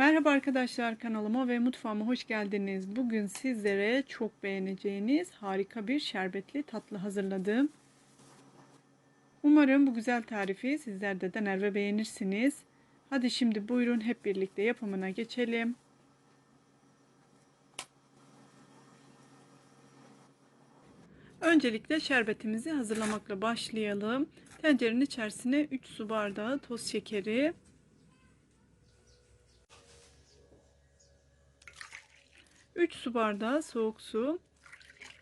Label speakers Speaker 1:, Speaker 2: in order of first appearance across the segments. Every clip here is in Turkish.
Speaker 1: Merhaba arkadaşlar kanalıma ve mutfağıma hoş geldiniz. Bugün sizlere çok beğeneceğiniz harika bir şerbetli tatlı hazırladım. Umarım bu güzel tarifi sizler de dener ve beğenirsiniz. Hadi şimdi buyurun hep birlikte yapımına geçelim. Öncelikle şerbetimizi hazırlamakla başlayalım. Tencerenin içerisine 3 su bardağı toz şekeri, 3 su bardağı soğuk su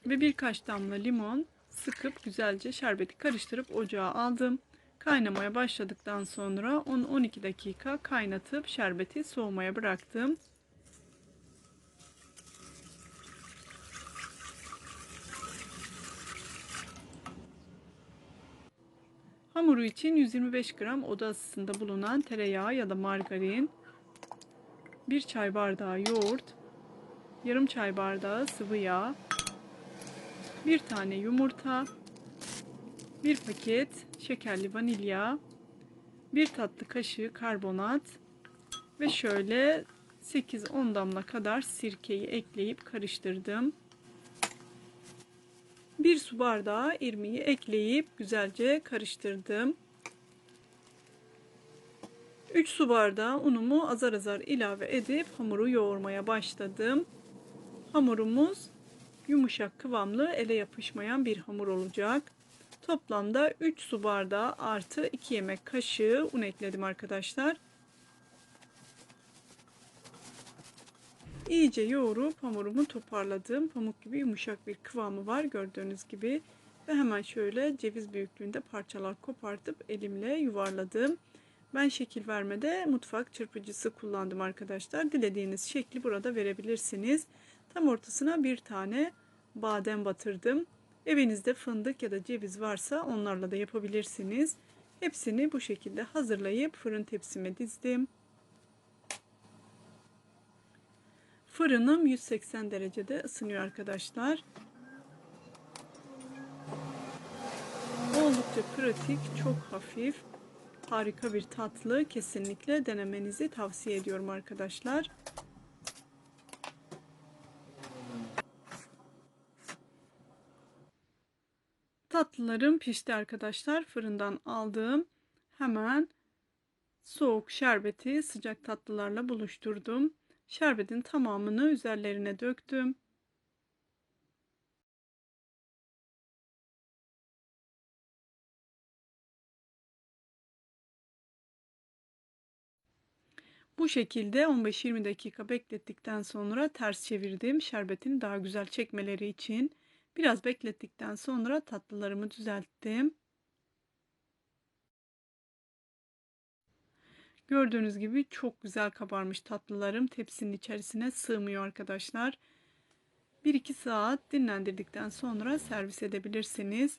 Speaker 1: ve birkaç damla limon sıkıp güzelce şerbeti karıştırıp ocağa aldım. Kaynamaya başladıktan sonra 10-12 dakika kaynatıp şerbeti soğumaya bıraktım. Hamuru için 125 gram oda ısısında bulunan tereyağı ya da margarin, 1 çay bardağı yoğurt, yarım çay bardağı sıvı yağ, bir tane yumurta, bir paket şekerli vanilya, bir tatlı kaşığı karbonat ve şöyle 8-10 damla kadar sirkeyi ekleyip karıştırdım. Bir su bardağı irmiği ekleyip güzelce karıştırdım. 3 su bardağı unumu azar azar ilave edip hamuru yoğurmaya başladım. Hamurumuz yumuşak kıvamlı ele yapışmayan bir hamur olacak. Toplamda 3 su bardağı artı 2 yemek kaşığı un ekledim arkadaşlar. İyice yoğurup hamurumu toparladım. Pamuk gibi yumuşak bir kıvamı var gördüğünüz gibi. Ve hemen şöyle ceviz büyüklüğünde parçalar kopartıp elimle yuvarladım. Ben şekil vermede mutfak çırpıcısı kullandım arkadaşlar. Dilediğiniz şekli burada verebilirsiniz. Tam ortasına bir tane badem batırdım. Evinizde fındık ya da ceviz varsa onlarla da yapabilirsiniz. Hepsini bu şekilde hazırlayıp fırın tepsime dizdim. Fırınım 180 derecede ısınıyor arkadaşlar. Oldukça pratik, çok hafif, harika bir tatlı. Kesinlikle denemenizi tavsiye ediyorum arkadaşlar. Tatlılarım pişti arkadaşlar. Fırından aldığım hemen soğuk şerbeti sıcak tatlılarla buluşturdum. Şerbetin tamamını üzerlerine döktüm. Bu şekilde 15-20 dakika beklettikten sonra ters çevirdim. Şerbetini daha güzel çekmeleri için. Biraz beklettikten sonra tatlılarımı düzelttim. Gördüğünüz gibi çok güzel kabarmış tatlılarım. Tepsinin içerisine sığmıyor arkadaşlar. 1-2 saat dinlendirdikten sonra servis edebilirsiniz.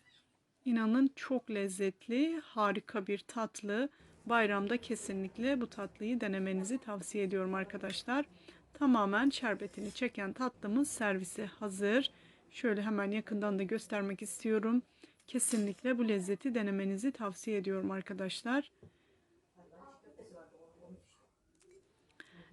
Speaker 1: İnanın çok lezzetli, harika bir tatlı. Bayramda kesinlikle bu tatlıyı denemenizi tavsiye ediyorum arkadaşlar. Tamamen şerbetini çeken tatlımız servise hazır. Şöyle hemen yakından da göstermek istiyorum. Kesinlikle bu lezzeti denemenizi tavsiye ediyorum arkadaşlar.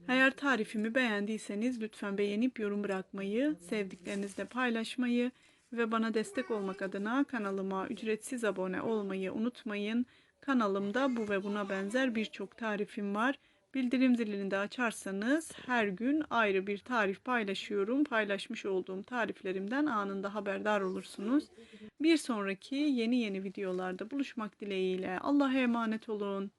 Speaker 1: Eğer tarifimi beğendiyseniz lütfen beğenip yorum bırakmayı, sevdiklerinizle paylaşmayı ve bana destek olmak adına kanalıma ücretsiz abone olmayı unutmayın. Kanalımda bu ve buna benzer birçok tarifim var. Bildirim zilini de açarsanız her gün ayrı bir tarif paylaşıyorum. Paylaşmış olduğum tariflerimden anında haberdar olursunuz. Bir sonraki yeni yeni videolarda buluşmak dileğiyle Allah'a emanet olun.